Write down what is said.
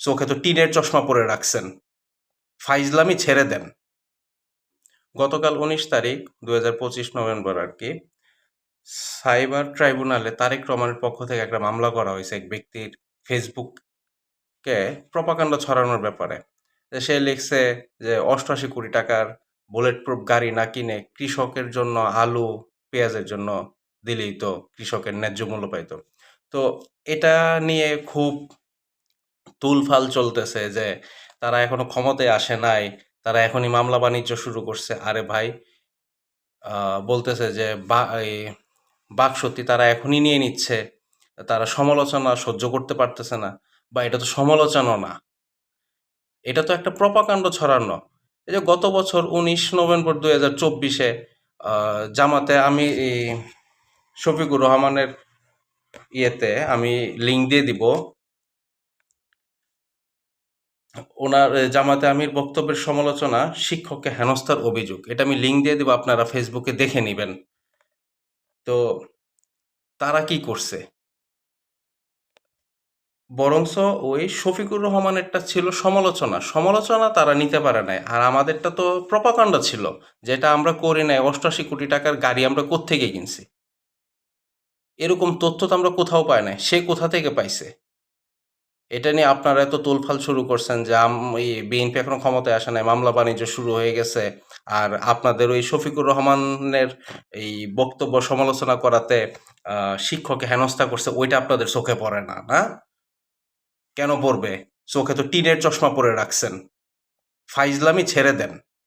চোখে তো টিনের চশমা পরে রাখছেন। ফাইজলামি ছেড়ে দেন। গতকাল উনিশ তারিখ দু পঁচিশ নভেম্বর আর কি সাইবার ট্রাইব্যুনালে তারেক রহমানের পক্ষ থেকে একটা মামলা করা হয়েছে এক ব্যক্তির ফেসবুককে প্রপাকাণ্ড ছড়ানোর ব্যাপারে। যে সে লিখছে যে অষ্টআশি কোটি টাকার বুলেট প্রুফ গাড়ি না কিনে কৃষকের জন্য আলু, পেঁয়াজের জন্য দিলেই তো কৃষকের ন্যায্য মূল্য পাইতো। তো এটা নিয়ে খুব তুলফাল চলতেছে যে তারা এখনও ক্ষমতায় আসে নাই, তারা এখনই মামলা বাণিজ্য শুরু করছে। আরে ভাই বলতেছে যে বাক সত্যি তারা এখনই নিয়ে নিচ্ছে, তারা সমালোচনা সহ্য করতে পারতেছে না, বা এটা তো সমালোচনা না। এটা তো একটা প্রপাকাণ্ড ছড়ানো। এই যে গত বছর উনিশ নভেম্বর দুই হাজার চব্বিশে জামাতে আমি শফিকুর রহমানের ইয়েতে আমি লিঙ্ক দিয়ে দিব। ওনার জামাতে আমির বক্তব্যের সমালোচনা শিক্ষককে হেনস্থার অভিযোগ। এটা আমি লিঙ্ক দিয়ে দেবো, আপনারা ফেসবুকে দেখে নেবেন। তো তারা কি করছে? বরংস ওই শফিকুর রহমানেরটা ছিল সমালোচনা। সমালোচনা তারা নিতে পারে নাই। আর আমাদেরটা তো প্রপাকাণ্ড ছিল, যেটা আমরা করি নাই। অষ্টাশি কোটি টাকার গাড়ি আমরা কোত্থেকে কিনছি? এরকম তথ্য তো আমরা কোথাও পাই নাই। সে কোথা থেকে পাইছে? এটা নিয়ে আপনারা এত তোলফাল শুরু করছেন যে এই বিএনপি এখনও ক্ষমতায় আসে নাই, মামলা বাণিজ্য শুরু হয়ে গেছে। আর আপনাদের ওই শফিকুর রহমানের এই বক্তব্য সমালোচনা করাতে শিক্ষকে শিক্ষককে হেনস্থা করছে, ওইটা আপনাদের চোখে পড়ে না না? কেন পড়বে? চোখে তো টিনের চশমা পরে রাখছেন। ফাইজলামি ছেড়ে দেন।